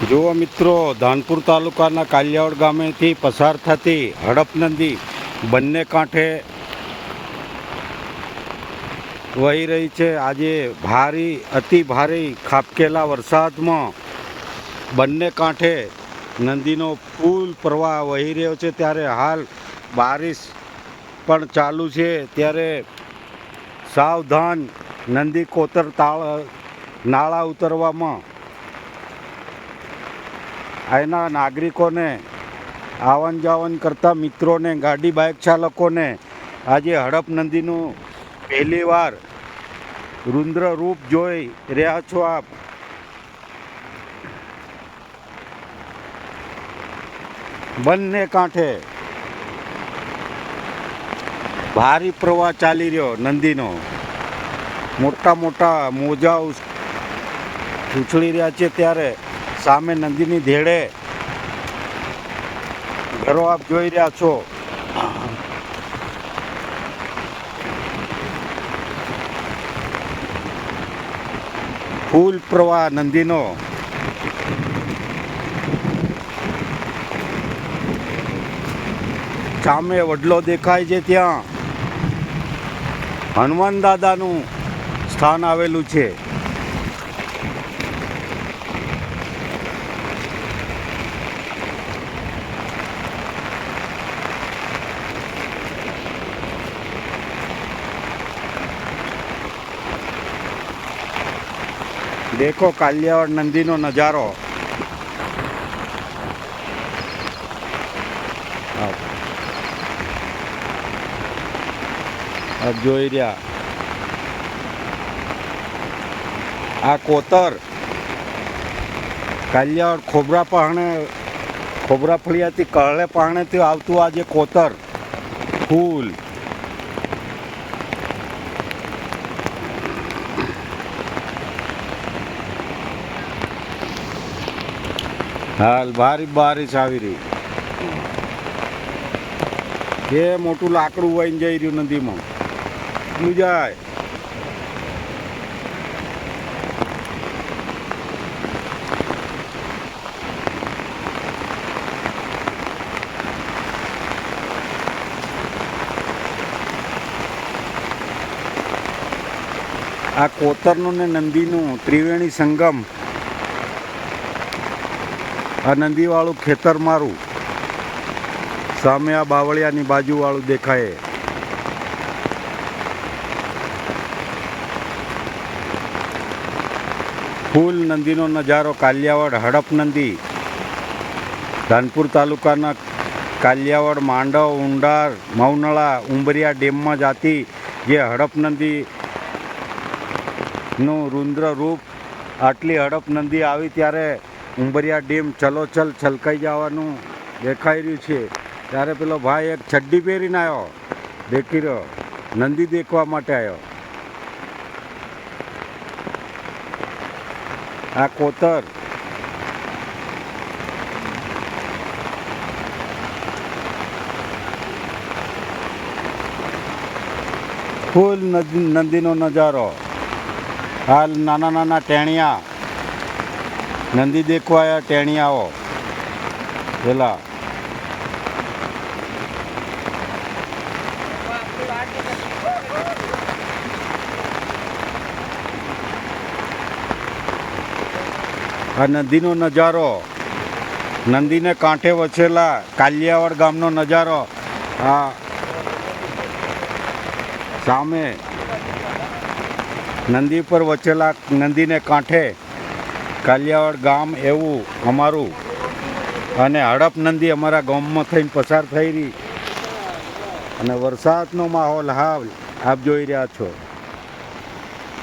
જુઓ મિત્રો, ધાનપુર તાલુકાના કાલિયાવડ ગામેથી પસાર થતી હડપ નદી બંને કાંઠે વહી રહી છે. આજે ભારી, અતિ ભારે ખાબકેલા વરસાદમાં બંને કાંઠે નદીનો ફૂલ પ્રવાહ વહી રહ્યો છે. ત્યારે હાલ બારિશ પણ ચાલુ છે. ત્યારે સાવધાન નંદી કોતર તાળ, નાળા ઉતરવામાં અહીંના નાગરિકોને આવન જાવન કરતા મિત્રોને ગાડી બાઇક ચાલકોને આજે હડપ નદીનું પહેલીવાર રુદ્ર રૂપ જોઈ રહ્યા છો આપ બંને કાંઠે ભારી પ્રવાહ ચાલી રહ્યો નંદીનો મોટા મોટા મોજા ઉસ- ઉછળી રહ્યા છે ત્યારે સામે નંદીની ધેડે ઘરો આપ જોઈ રહ્યા છો. ફૂલ પ્રવાહ નંદીનો. સામે વડલો દેખાય છે ત્યાં. હનુમાન દાદાનું સ્થાન આવેલું છે. દેખો કાલિયાવાડ નંદીનો નજારો. આપ જોઈ રહ્યા. આ કોતર કાલિયાવાડ ખોબરા પહાણે, ખોબરા ફળિયાથી કળે પહાણેથી આવતું આ જે કોતર, ફૂલ. હાલ ભારી બારીશ આવી રહી એ મોટું લાકડું વહીને જઈ રહ્યું નદીમાં. શું જાય. આ કોતરનું ને નંદીનું ત્રિવેણી સંગમ આ નંદીવાળું ખેતર મારું. સામે આ બાવળિયાની બાજુવાળું દેખાય. ફૂલ નદીનો નજારો કાલિયાવાડ, હડપ નંદી. ધાનપુર તાલુકાના કાલિયાવાડ, માંડવ ઉંડાર મૌનળા, ઉંબરિયા ડેમમાં જાતી જે હડપ નદી નું રુદ્ર રૂપ આટલી હડપ નંદી આવી ત્યારે ઉંબરિયા ડેમ ચલોચલ છલકાઈ જવાનું દેખાઈ રહ્યું છે. ત્યારે પેલો ભાઈ એક છડ્ડી પહેરીને આવ્યો દેખી રહ્યો નંદી દેખવા માટે આવ્યો આ કોતર. ફૂલ નદી, નદીનો નજારો. હાલ નાના નાના ટેણિયા નંદી દેખવા ટેણી આવો. પેલા આ નદીનો નજારો. નંદીને કાંઠે વસેલા કાલિયાવાડ ગામનો નજારો. આ સામે નદી પર વચેલા નંદીને કાંઠે કાલિયાવાડ ગામ એવું અમારું. અને હડપ નંદી અમારા ગામમાં થઈને પસાર થઈ રહી. અને વરસાદનો માહોલ હાલ આપ જોઈ રહ્યા છો.